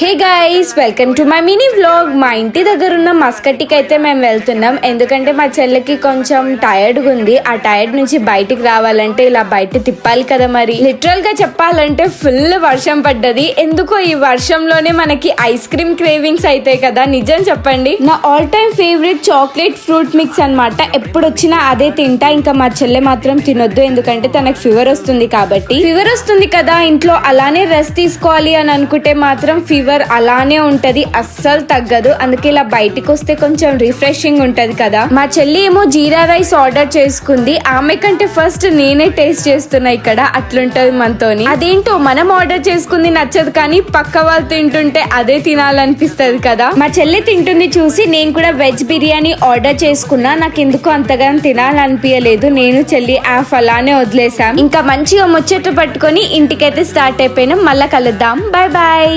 Hey guys welcome to my mini vlog మా ఇంటి దగ్గర ఉన్న మస్కట్టికి అయితే మేము వెళ్తున్నాం. ఎందుకంటే మా చెల్లెకి కొంచెం టైర్డ్గా ఉంది. ఆ టైర్డ్ నుంచి బయటికి రావాలంటే ఇలా బయట తిప్పాలి కదా మరి. లిటరల్గా చెప్పాలంటే ఫుల్ వర్షం పడ్డది. ఎందుకో ఈ వర్షంలోనే మనకి ఐస్ క్రీమ్ క్రేవింగ్స్ అవుతాయి కదా. నిజం చెప్పండి. నా all time favourite chocolate fruit mix అన్నమాట. ఎప్పుడు వచ్చినా అదే తింటా. ఇంకా మా చెల్లె మాత్రం తినొద్దు. ఎందుకంటే తనకు ఫీవర్ వస్తుంది కాబట్టి. ఫీవర్ వస్తుంది కదా. ఇంట్లో అలానే రెస్ట్ తీసుకోవాలి అని అనుకుంటే మాత్రం ఫీవర్ అలానే ఉంటది అస్సలు తగ్గదు. అందుకే ఇలా బయటికి వస్తే కొంచెం రిఫ్రెషింగ్ ఉంటది కదా. మా చెల్లి ఏమో జీరా రైస్ ఆర్డర్ చేసుకుంది. ఆమె కంటే ఫస్ట్ నేనే టేస్ట్ చేస్తున్నా ఇక్కడ అట్లుంటది మనతోని. అదేంటో మనం ఆర్డర్ చేసుకుంది నచ్చదు కానీ పక్క వాళ్ళు తింటుంటే అదే తినాలనిపిస్తుంది కదా. మా చెల్లి తింటుంది చూసి నేను కూడా వెజ్ బిర్యానీ ఆర్డర్ చేసుకున్నా. నాకు ఎందుకు అంతగా తినాలనిపించలేదు నేను చెల్లి యాఫ్ అలానే వదిలేసాం ఇంకా మంచిగా ముచ్చట పట్టుకొని ఇంటికైతే స్టార్ట్ అయిపోయినాం. మళ్ళా కలుద్దాం. Bye bye